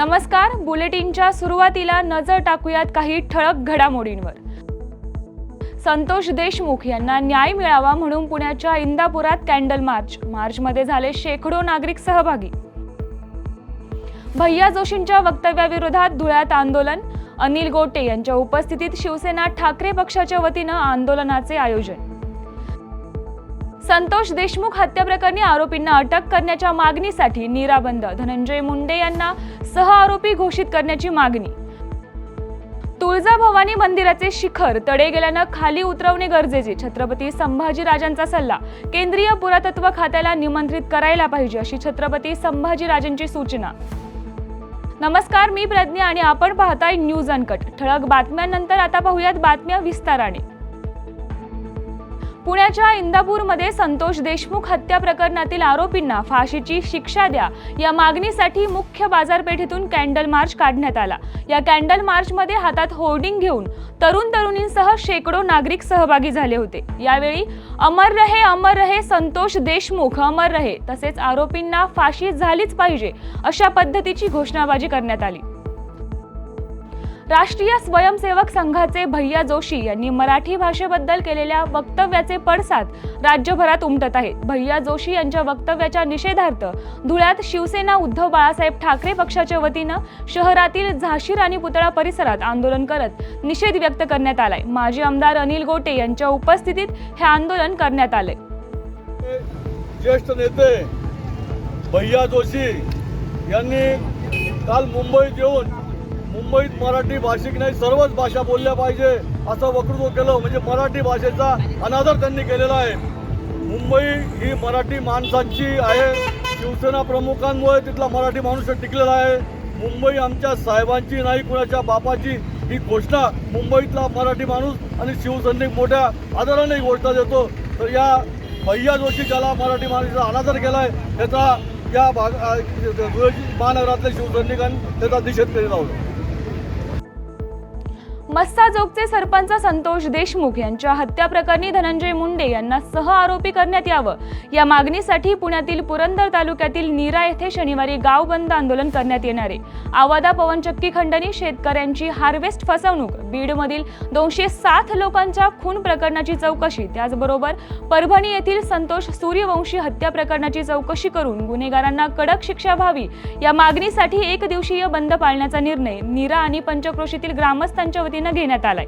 नमस्कार बुलेटिनच्या सुरुवातीला नजर टाकूयात काही ठळक घडामोडींवर. संतोष देशमुख यांना न्याय मिळावा म्हणून पुण्याच्या इंदापुरात कॅन्डल मार्च मार्चमध्ये झाले शेकडो नागरिक सहभागी. भैया जोशींच्या वक्तव्याविरोधात धुळ्यात आंदोलन अनिल गोटे यांच्या उपस्थितीत शिवसेना ठाकरे पक्षाच्या वतीनं आंदोलनाचे आयोजन. संतोष देशमुख हत्या प्रकरणी आरोपींना अटक करण्याच्या मागणीसाठी निराबंद धनंजय मुंडे यांना सह आरोपी घोषित करण्याची मागणी. तुळजाभवानी मंदिराचे शिखर तडे गेल्यानं खाली उतरवणे गरजेचे. छत्रपती संभाजीराजांचा सल्ला केंद्रीय पुरातत्व खात्याला निमंत्रित करायला पाहिजे अशी छत्रपती संभाजीराजांची सूचना. नमस्कार मी प्रज्ञा आणि आपण पाहताय न्यूज अनकट. ठळक बातम्यांनंतर आता पाहूयात बातम्या विस्ताराने. पुण्याच्या इंदापूरमध्ये संतोष देशमुख हत्या प्रकरणातील आरोपींना फाशीची शिक्षा द्या. या मागणीसाठी मुख्य बाजारपेठेतून कॅन्डल मार्च काढण्यात आला. या कॅन्डल मार्चमध्ये हातात होर्डिंग घेऊन तरुण तरुणींसह शेकडो नागरिक सहभागी झाले होते. यावेळी अमर रहे अमर रहे संतोष देशमुख अमर रहे तसेच आरोपींना फाशी झालीच पाहिजे अशा पद्धतीची घोषणाबाजी करण्यात आली. राष्ट्रीय स्वयंसेवक संघाचे भैया जोशी यांनी मराठी भाषेबद्दल केलेल्या वक्तव्याचे पडसाद राज्यभरात उमटत आहेत. भैया जोशी यांच्या वक्तव्याच्या निषेधार्थ धुळ्यात शिवसेना उद्धव बाळासाहेब ठाकरे पक्षाच्या वतीनं शहरातील झाशी राणी पुतळा परिसरात आंदोलन करत निषेध व्यक्त करण्यात आलाय. माजी आमदार अनिल गोटे यांच्या उपस्थितीत हे आंदोलन करण्यात आले ज्येष्ठ नेते भैया जोशी यांनी काल मुंबईत येऊन मुंबईत मराठी भाषिक नाही सर्वच भाषा बोलल्या पाहिजे असं वक्तृत्व केलं. म्हणजे मराठी भाषेचा अनादर त्यांनी केलेला आहे. मुंबई ही मराठी माणसांची आहे. शिवसेना प्रमुखांमुळे तिथला मराठी माणूस टिकलेला आहे. मुंबई आमच्या साहेबांची नाही कुणाच्या बापाची. ही घोषणा मुंबईतला मराठी माणूस आणि शिवसैनिक मोठ्या आदराने ही घोषणा देतो. तर या भैया जोशी ज्याला मराठी माणसाचा अनादर केला आहे त्याचा या भाग महानगरातल्या शिवसैनिकांनी त्याचा निषेध केलेला होता. मस्साजोगचे सरपंच संतोष देशमुख यांच्या हत्या प्रकरणी धनंजय मुंडे यांना सह आरोपी करण्यात यावं. या मागणीसाठी पुण्यातील पुरंदर तालुक्यातील नीरा येथे शनिवारी गाव बंद आंदोलन करण्यात येणार. आहे आवादा पवनचक्की खंडणी शेतकऱ्यांची हार्वेस्ट फसवणूक बीडमधील दोनशे सात लोकांच्या खून प्रकरणाची चौकशी त्याचबरोबर परभणी येथील संतोष सूर्यवंशी हत्या प्रकरणाची चौकशी करून गुन्हेगारांना कडक शिक्षा व्हावी. या मागणीसाठी एक दिवसीय बंद पाळण्याचा निर्णय नीरा आणि पंचक्रोशीतील ग्रामस्थांच्या वतीने घेण्यात आलाय.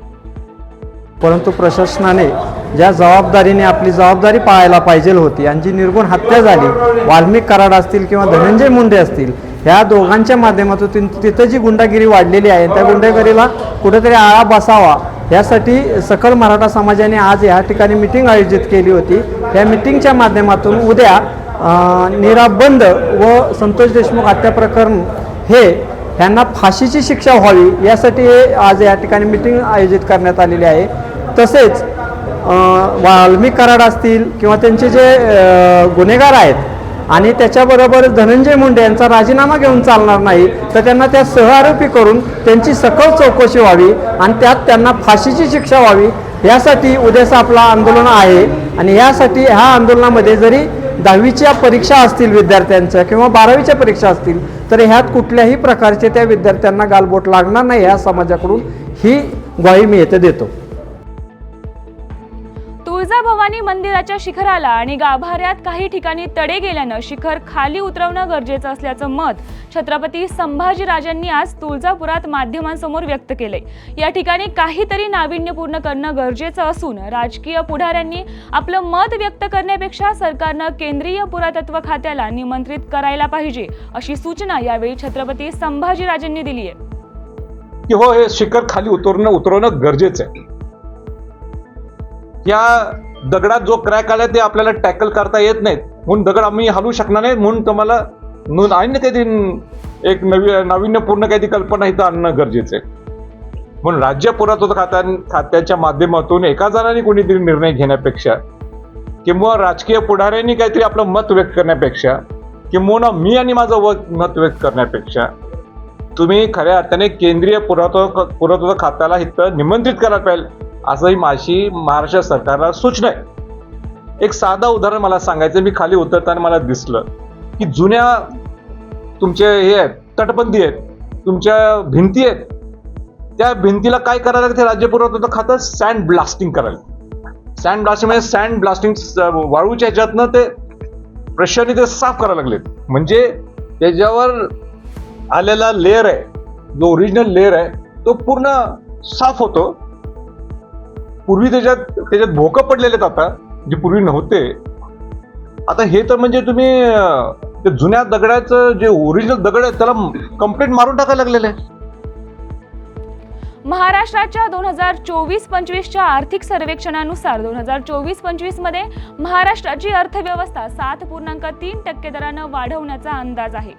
परंतु प्रशासनाने ज्या जबाबदारीने आपली जबाबदारी पाळायला पाहिजे होती आणि जी निर्गुण हत्या झाली वाल्मिक कराड असतील किंवा धनंजय मुंडे असतील ह्या दोघांच्या माध्यमातून तिथं जी गुंडागिरी वाढलेली आहे त्या गुंडागिरीला कुठेतरी आळा बसावा यासाठी सकल मराठा समाजाने आज या ठिकाणी मिटिंग आयोजित केली होती. या मिटिंगच्या माध्यमातून उद्या निराबंद व संतोष देशमुख हत्या प्रकरण हे ह्यांना फाशीची शिक्षा व्हावी यासाठी हे आज या ठिकाणी मिटिंग आयोजित करण्यात आलेली आहे. तसेच वाल्मिक कराड असतील किंवा त्यांचे जे गुन्हेगार आहेत आणि त्याच्याबरोबर धनंजय मुंडे यांचा राजीनामा घेऊन चालणार नाही तर त्यांना त्या सहआरोपी करून त्यांची सखोल चौकशी व्हावी आणि त्यात त्यांना फाशीची शिक्षा व्हावी यासाठी उद्याचं आपलं आंदोलन आहे. आणि यासाठी ह्या आंदोलनामध्ये जरी दहावीच्या परीक्षा असतील विद्यार्थ्यांच्या किंवा बारावीच्या परीक्षा असतील तर ह्यात कुठल्याही प्रकारचे त्या विद्यार्थ्यांना गालबोट लागणार नाही ह्या समाजाकडून ही ग्वाही मी येथे देतो. तुळजाभवानी मंदिराच्या शिखराला आणि गाभाऱ्यात काही ठिकाणी तडे गेल्यानं शिखर खाली उतरवणं गरजेचं असल्याचं मत छत्रपती संभाजीराजांनी आज तुळजापुरात माध्यमांसमोर व्यक्त केलंय. या ठिकाणी काहीतरी नाविन्यपूर्ण करणं गरजेचं असून राजकीय पुढाऱ्यांनी आपलं मत व्यक्त करण्यापेक्षा सरकारनं केंद्रीय पुरातत्व खात्याला निमंत्रित करायला पाहिजे अशी सूचना यावेळी छत्रपती संभाजीराजांनी दिली आहे की हो हे शिखर खाली उतरणं उतरवणं गरजेचं आहे. या दगडात जो क्रॅक आला ते आपल्याला टॅकल करता येत नाहीत. म्हणून दगड आम्ही हलवू शकणार नाही म्हणून तुम्हाला नवीन आणि काहीतरी एक नवी नाविन्यपूर्ण काहीतरी कल्पना इथं आणणं गरजेचं आहे. म्हणून राज्य पुरातत्व खात्या खात्याच्या माध्यमातून एका जणांनी कोणीतरी निर्णय घेण्यापेक्षा किंवा राजकीय पुढाऱ्यांनी काहीतरी आपलं मत व्यक्त करण्यापेक्षा किंवा मी आणि माझं व मत व्यक्त करण्यापेक्षा तुम्ही खऱ्या अर्थाने केंद्रीय पुरातत्व पुरातत्व खात्याला इथं निमंत्रित करायला पाहिजे. असंही माझी महाराष्ट्र सरकारला सूचना आहे. एक साधा उदाहरण मला सांगायचं मी खाली उतरताना मला दिसलं की जुन्या तुमचे हे आहेत तटबंदी आहेत तुमच्या भिंती आहेत. त्या भिंतीला काय करायला लागते राज्य पुरवठा खातं सँड ब्लास्टिंग करायला सँड ब्लास्टिंग म्हणजे सँड ब्लास्टिंग वाळूच्या ह्याच्यातनं ते प्रेशरने ते साफ करायला लागलेत म्हणजे त्याच्यावर आलेला लेअर आहे जो ओरिजिनल लेअर आहे तो पूर्ण साफ होतो. पूर्वी त्याच्यात त्याच्यात भोकं पडलेले आहेत आता जे पूर्वी नव्हते. आता हे तर म्हणजे तुम्ही ते जुन्या दगडाचं जे ओरिजिनल दगड आहे त्याला कंप्लेंट मारून टाकायला लागलेलं. आहे महाराष्ट्राच्या दोन हजार चोवीस पंचवीसच्या आर्थिक सर्वेक्षणानुसार दोन हजार चोवीस पंचवीसमध्ये महाराष्ट्राची अर्थव्यवस्था सात पूर्णांक तीन टक्के दरानं वाढवण्याचा अंदाज आहे.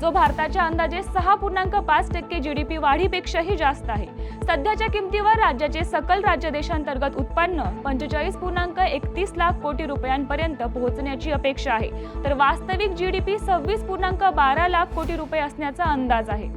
जो भारताच्या अंदाजे सहा पूर्णांक पाच टक्के जी डी पी वाढीपेक्षाही जास्त आहे. सध्याच्या किमतीवर राज्याचे सकल राज्य देशांतर्गत उत्पन्न पंचेचाळीस पूर्णांक एकतीस लाख कोटी रुपयांपर्यंत पोहोचण्याची अपेक्षा आहे. तर वास्तविक जी डी पी सव्वीस पूर्णांक बारा लाख कोटी रुपये असण्याचा अंदाज आहे.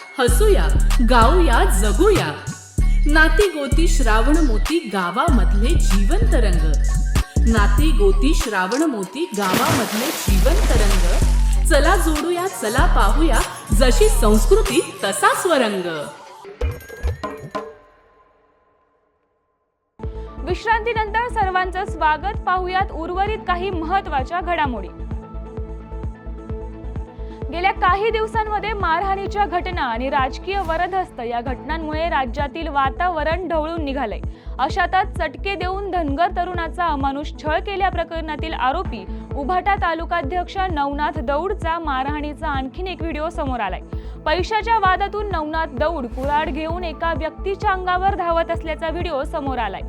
हसूया गाऊया जगूया. नाती गोती श्रावण मोती गावामधले जीवन तरंग नाती गोती श्रावण मोती गावामधले जीवन तरंग चला जोडूया चला पाहूया जशी संस्कृती तसा स्वरंग. विश्रांतीनंतर सर्वांचं स्वागत पाहूयात उर्वरित काही महत्त्वाच्या घडामोडी. गेल्या काही दिवसांमध्ये मारहाणीच्या घटना आणि राजकीय वरदहस्त या घटनांमुळे राज्यातील वातावरण ढवळून निघालंय. अशातच चटके देऊन धनगर तरुणाचा अमानुष छळ केल्या प्रकरणातील आरोपी उभाटा तालुकाध्यक्ष नवनाथ दौडचा मारहाणीचा आणखीन एक व्हिडिओ समोर आलाय. पैशाच्या वादातून नवनाथ दौड कुऱ्हाड घेऊन एका व्यक्तीच्या अंगावर धावत असल्याचा व्हिडिओ समोर आलाय.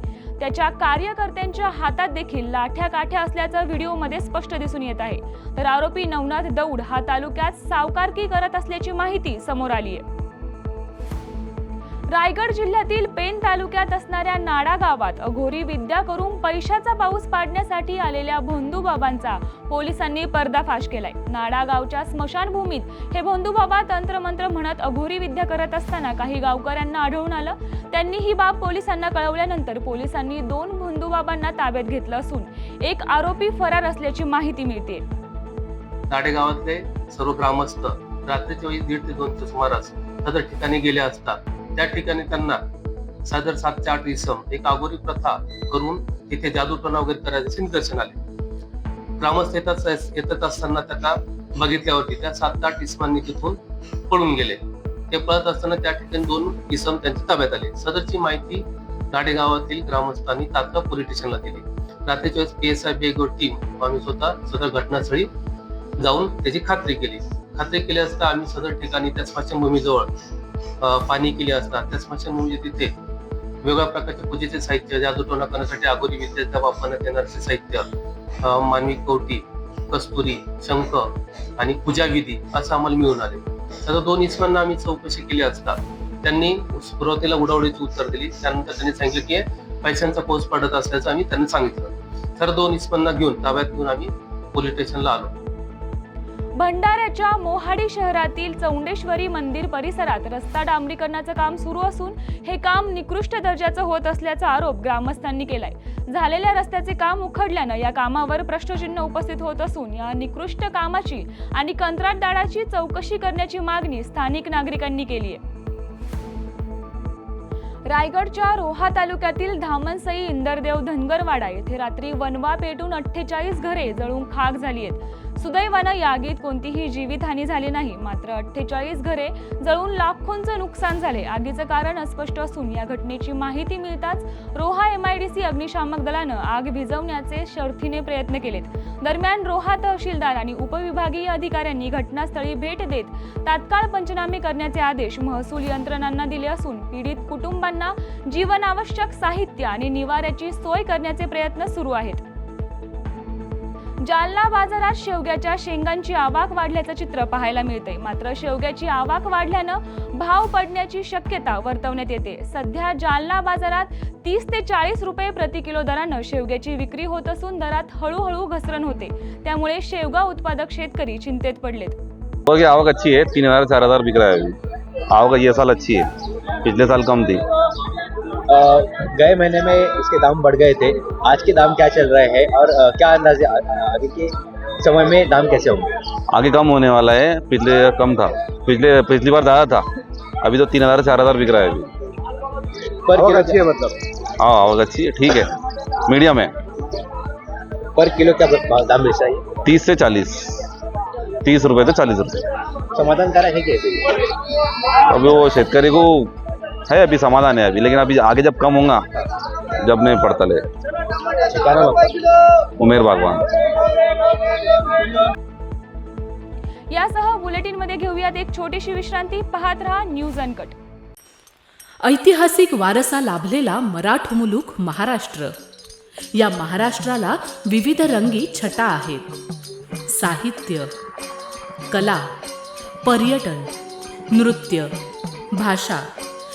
त्याच्या कार्यकर्त्यांच्या हातात देखील लाठ्या काठ्या असल्याचं व्हिडिओमध्ये स्पष्ट दिसून येत आहे. तर आरोपी नवनाथ दौड हा तालुक्यात सावकारकी करत असल्याची माहिती समोर आली आहे. रायगड जिल्ह्यातील पेन तालुक्यात असणाऱ्या नाडा गावात अघोरी विद्या करून पैशाचा पाऊस पाडण्यासाठी आलेल्या भोंदूबाबांचा पोलिसांनी पर्दाफाश केलाय. नाडा गावच्या स्मशानभूमीत हे भोंदूबाबा तंत्रमंत्र म्हणत अघोरी विद्या करत असताना काही गावकऱ्यांना आढळून आलं. त्यांनी ही बाब पोलिसांना कळवल्यानंतर पोलिसांनी दोन भोंदूबाबांना ताब्यात घेतलं असून एक आरोपी फरार असल्याची माहिती मिळते नाडेगावातले सर्व ग्रामस्थ रात्रीच्या वेळी दीड ते दोनच्या सुमारास सदर ठिकाणी गेले असतात. त्या ठिकाणी त्यांना सादर सातचे आठ इसम एक आगोरी प्रथा करून तिथे जादूटोना वगैरे करायचे निदर्शन आले. ग्रामस्थ येतात येतात असताना त्याला बघितल्यावरती त्या सात आठ इसमांनी तिथून पळून गेले. ते पळत असताना त्या ठिकाणी दोन इसम त्यांच्या ताब्यात आले. सदरची माहिती नाडेगावातील ग्रामस्थांनी तात्काळ पोलीस स्टेशनला दिली. रात्रीच्या वेळेस P S I Begor team आम्ही स्वतः सदर घटनास्थळी जाऊन त्याची खात्री केली. खात्री केली असता आम्ही सदर ठिकाणी त्या स्मशानभूमीजवळ पाणी केली असतात. त्या स्मशानभूमीच्या तिथे वेगवेगळ्या प्रकारचे पूजेचे साहित्य जादूटोना करण्यासाठी अगोरी विद्येचा वापरण्यात येणारे साहित्य मानवी कवटी कस्तुरी शंख आणि पूजाविधी असं आम्हाला मिळून आले. तर दोन इसमांना आम्ही चौकशी केली असता त्यांनी सुरुवातीला उडवडीची उत्तर दिली. त्यानंतर त्यांनी सांगितलं की पैशांचा पोस पडत असल्याचं आम्ही त्यांना सांगितलं. तर दोन इसमांना घेऊन ताब्यात घेऊन आम्ही पोलीस स्टेशनला आलो. भंडाऱ्याच्या मोहाडी शहरातील चौंडेश्वरी मंदिर परिसरात रस्ता डांबरीकरणाचं काम सुरू असून हे काम निकृष्ट दर्जाचं होत असल्याचा आरोप ग्रामस्थांनी केलाय. झालेल्या रस्त्याचे काम उखडल्यानं या कामावर प्रश्नचिन्ह उपस्थित होत असून या निकृष्ट कामाची आणि कंत्राटदाराची चौकशी करण्याची मागणी स्थानिक नागरिकांनी केली आहे. रायगडच्या रोहा तालुक्यातील धामणसई इंदरदेव धनगरवाडा येथे रात्री वनवा पेटून अठ्ठेचाळीस घरे जळून खाक झाली आहेत. सुदैवानं या आगीत कोणतीही जीवितहानी झाली नाही. मात्र अठ्ठेचाळीस घरे जळून लाखोंचं नुकसान झाले. आगीचं कारण अस्पष्ट असून या घटनेची माहिती मिळताच रोहा एमआयडीसी अग्निशामक दलानं आग भिजवण्याचे शर्थीने प्रयत्न केलेत. दरम्यान रोहा तहसीलदार आणि उपविभागीय अधिकाऱ्यांनी घटनास्थळी भेट देत तात्काळ पंचनामे करण्याचे आदेश महसूल यंत्रणांना दिले असून पीडित कुटुंबांना जीवनावश्यक साहित्य आणि निवाऱ्याची सोय करण्याचे प्रयत्न सुरू आहेत. जालना बाजारात शेवग्याच्या शेंगांची आवक वाढल्याचं चित्र पाहायला मिळतंय. मात्र शेवग्याची आवक वाढल्यानं भाव पडण्याची शक्यता वर्तवण्यात येते. सध्या जालना बाजारात तीस ते चाळीस रुपये प्रति किलो दरानं शेवग्याची विक्री होत असून दरात हळूहळू घसरण होते. त्यामुळे शेवगा उत्पादक शेतकरी चिंतेत पडलेत. आवक अच्छी है तीन हजार चार हजार बिक रहा है आवक ये साल अच्छी है पिछले साल कम थी. गए महीने में इसके दाम बढ़ गए थे। आज के दाम क्या चल रहे हैं और क्या अंदाजे आगे के समय में दाम कैसे होंगे? आगे कम होने वाला है पिछले कम था। पिछले पिछली बार ज़्यादा था। अभी तो तीन हज़ार चार हज़ार बिक रहा है अभी। पर किलो अच्छी है मतलब? हाँ आवक अच्छी है ठीक है। मीडियम है। पर किलो क्या दाम मिल रहा है? तीस से चालीस। तीस रुपये से चालीस रुपये समाधानकारक है कैसे अभी वो शेतकरी को है अभी समाधान है अभी लेकिन अभी आगे जब कम होगा जब नहीं पड़ता ले? उमेर बागवान यासह बुलेटिनमध्ये घेऊयात एक छोटीशी विश्रांती पाहत रहा न्यूज अनकट. ऐतिहासिक वारसा लाभलेला मराठ मुलूक महाराष्ट्र. या महाराष्ट्राला विविध रंगी छटा आहेत. साहित्य कला पर्यटन नृत्य भाषा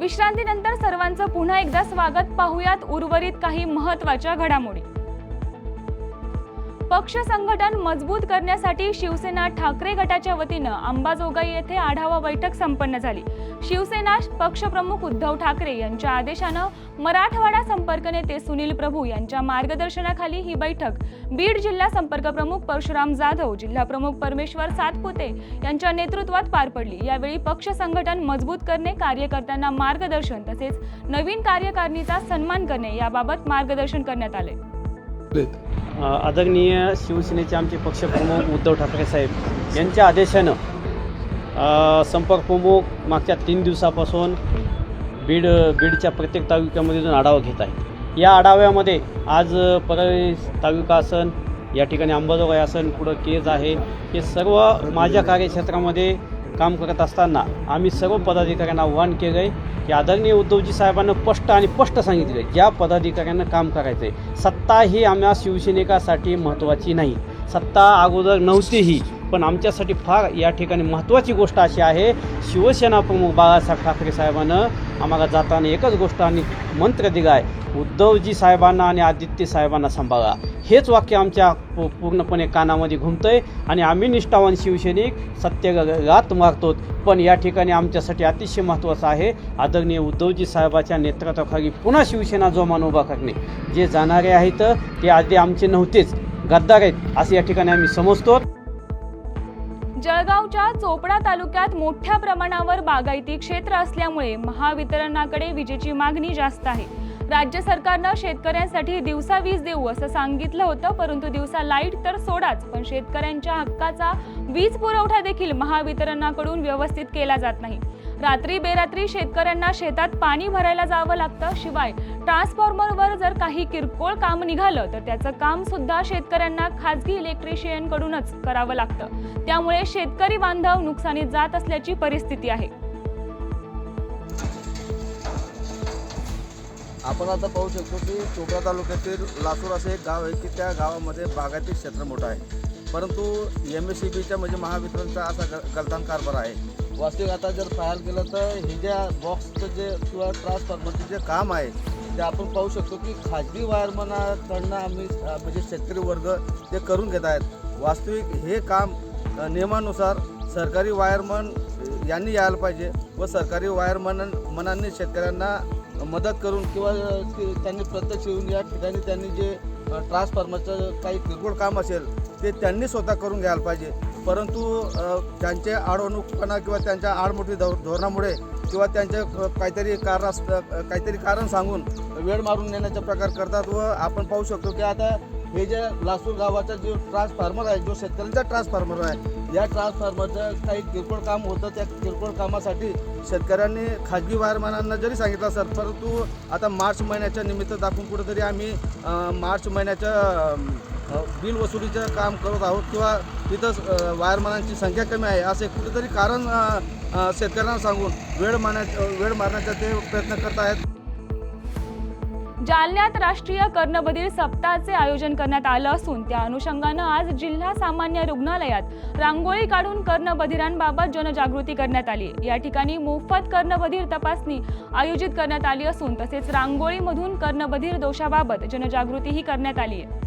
विश्रांतीनंतर सर्वांचं पुन्हा एकदा स्वागत. पाहूयात उर्वरित काही महत्त्वाच्या घडामोडी. पक्ष संघटन मजबूत करण्यासाठी शिवसेना ठाकरे गटाच्या वतीनं अंबाजोगाई येथे आढावा बैठक संपन्न झाली. शिवसेना पक्षप्रमुख उद्धव ठाकरे यांच्या आदेशानं मराठवाडा संपर्क नेते सुनील प्रभू यांच्या मार्गदर्शनाखाली ही बैठक. बीड जिल्हा संपर्क प्रमुख परशुराम जाधव जिल्हा प्रमुख परमेश्वर सातपुते यांच्या नेतृत्वात पार पडली. यावेळी पक्ष संघटन मजबूत करणे कार्यकर्त्यांना मार्गदर्शन तसेच नवीन कार्यकारिणीचा सन्मान करणे याबाबत मार्गदर्शन करण्यात आले. अ, आदरणीय शिवसेनेचे आमचे पक्षप्रमुख उद्धव ठाकरे साहेब यांच्या आदेशानं संपर्कप्रमुख संपर्क प्रमुख मागच्या तीन दिवसापासून बीड बीडच्या प्रत्येक तालुक्यामध्ये जाऊन आढावा घेत आहे या आढाव्यामध्ये आज परळी तालुका असन या ठिकाणी अंबाजोगाई असन पुढं केज आहे. हे सर्व माझ्या कार्यक्षेत्रामध्ये काम करत असताना आम्ही सर्व पदाधिकाऱ्यांना आव्हान केलं आहे की आदरणीय उद्धवजी साहेबांना स्पष्ट आणि स्पष्ट सांगितलं आहे ज्या पदाधिकाऱ्यांना काम करायचं आहे सत्ता ही आम्हा शिवसैनिकासाठी महत्त्वाची नाही. सत्ता अगोदर नव्हतीही पण आमच्यासाठी फार या ठिकाणी महत्त्वाची गोष्ट अशी आहे. शिवसेना प्रमुख बाळासाहेब ठाकरे साहेबानं आम्हाला जाताना एकच गोष्ट आणि मंत्र दिला आहे उद्धवजी साहेबांना आणि आदित्य साहेबांना सांभाळा. हेच वाक्य आमच्या पूर्णपणे कानामध्ये घुमतंय. आणि आम्ही निष्ठावान शिवसैनिक सत्यगात मारतो पण या ठिकाणी आमच्यासाठी अतिशय महत्त्वाचं आहे. आदरणीय उद्धवजी साहेबाच्या नेतृत्वाखाली पुन्हा शिवसेना जोमान उभा करणे. जे जाणारे आहेत ते आधी आमचे नव्हतेच. गद्दार आहेत असं या ठिकाणी आम्ही समजतो. जळगावच्या चोपडा तालुक्यात मोठ्या प्रमाणावर बागायती क्षेत्र असल्यामुळे महावितरणाकडे विजेची मागणी जास्त आहे. राज्य सरकारनं शेतकऱ्यांसाठी दिवसा वीज देऊ असं सांगितलं होतं परंतु दिवसा लाइट तर सोडाच पण शेतकऱ्यांच्या हक्काचा वीज पुरवठा देखील महावितरणाकडून व्यवस्थित केला जात नाही. रात्री बेरात्री शेतकऱ्यांना शेतात पाणी भरायला जावं लागतं शिवाय ट्रान्सफॉर्मरवर जर काही किरकोळ काम निघालं तर त्याचं काम सुद्धा शेतकऱ्यांना खाजगी इलेक्ट्रिशियनकडूनच करावं लागतं. त्यामुळे शेतकरी बांधव नुकसानीत जात असल्याची परिस्थिती आहे. आपण आता पाहू शकतो की चोपडा तालुक्यातील लासूर असे एक गाव आहे की त्या गावामध्ये बागायती क्षेत्र मोठं आहे. परंतु एम एस सी बीच्या म्हणजे महावितरणचा असा ग गलतान कारभार आहे. वास्तविक आता जर पाहायला गेलं तर हे ज्या बॉक्सचं जे किंवा ट्रान्सफॉर्मरचं जे काम आहे ते आपण पाहू शकतो की खाजगी वायरमनाकडनं आम्ही म्हणजे शेतकरी वर्ग ते करून घेत आहेत वास्तविक हे काम नियमानुसार सरकारी वायरमन यांनी यायला पाहिजे व सरकारी वायरमन मनांनी शेतकऱ्यांना मदत करून किंवा ते- त्यांनी प्रत्यक्ष येऊन या ठिकाणी त्यांनी जे ट्रान्सफॉर्मरचं काही किरकोळ काम असेल ते त्यांनी स्वतः करून घ्यायला पाहिजे. परंतु त्यांचे आडवणूकपणा किंवा त्यांच्या आडमोठी धो धोरणामुळे किंवा त्यांच्या काहीतरी कारण असतं काहीतरी कारण सांगून वेळ मारून नेण्याचा प्रकार करतात व आपण पाहू शकतो की आता हे ज्या लासूर गावाचा जो ट्रान्सफॉर्मर आहे जो शेतकऱ्यांचा ट्रान्सफॉर्मर आहे या ट्रान्सफॉर्मरचं काही किरकोळ काम होतं. त्या किरकोळ कामासाठी शेतकऱ्यांनी खाजगी वायरमॅनांना जरी सांगितलं असेल परंतु आता मार्च महिन्याच्या निमित्त दाखवून कुठेतरी आम्ही मार्च महिन्याच्या बिल वसुलीचं काम करत आहोत किंवा तिथं वायरमानांची वायरमॅनांची संख्या कमी आहे असे कुठेतरी कारण शेतकऱ्यांना सांगून वेळ मारण्या वेळ मारण्याचा ते प्रयत्न करत आहेत. जालन्यात राष्ट्रीय कर्णबधीर सप्ताहाचे आयोजन करण्यात आलं असून त्या अनुषंगानं आज जिल्हा सामान्य रुग्णालयात रांगोळी काढून कर्णबधिरांबाबत जनजागृती करण्यात आली. या ठिकाणी मोफत कर्णबधीर तपासणी आयोजित करण्यात आली असून तसेच रांगोळीमधून कर्णबधीर दोषाबाबत जनजागृतीही करण्यात आली. आहे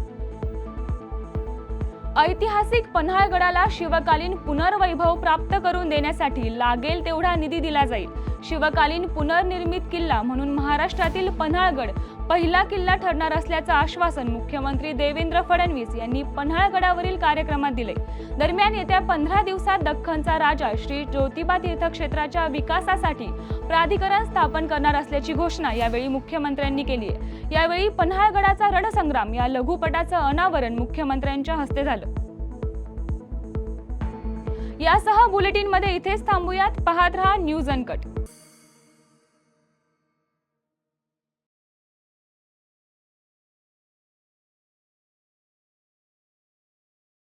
ऐतिहासिक पन्हाळगडाला शिवकालीन पुनर्वैभव प्राप्त करून देण्यासाठी लागेल तेवढा निधी दिला जाईल. शिवकालीन पुनर्निर्मित किल्ला म्हणून महाराष्ट्रातील पन्हाळगड पहिला किल्ला ठरणार असल्याचं आश्वासन मुख्यमंत्री देवेंद्र फडणवीस यांनी पन्हाळगडावरील कार्यक्रमात दिले दरम्यान येत्या पंधरा दिवसात दख्खनचा राजा श्री ज्योतिबा तीर्थक्षेत्राच्या विकासासाठी प्राधिकरण स्थापन करणार असल्याची घोषणा यावेळी मुख्यमंत्र्यांनी केली आहे. यावेळी पन्हाळगडाचा रणसंग्राम या लघुपटाचं अनावरण मुख्यमंत्र्यांच्या हस्ते झालं. यासह बुलेटिनमध्ये इथेच थांबूयात. पाहत रहा न्यूज अनकट.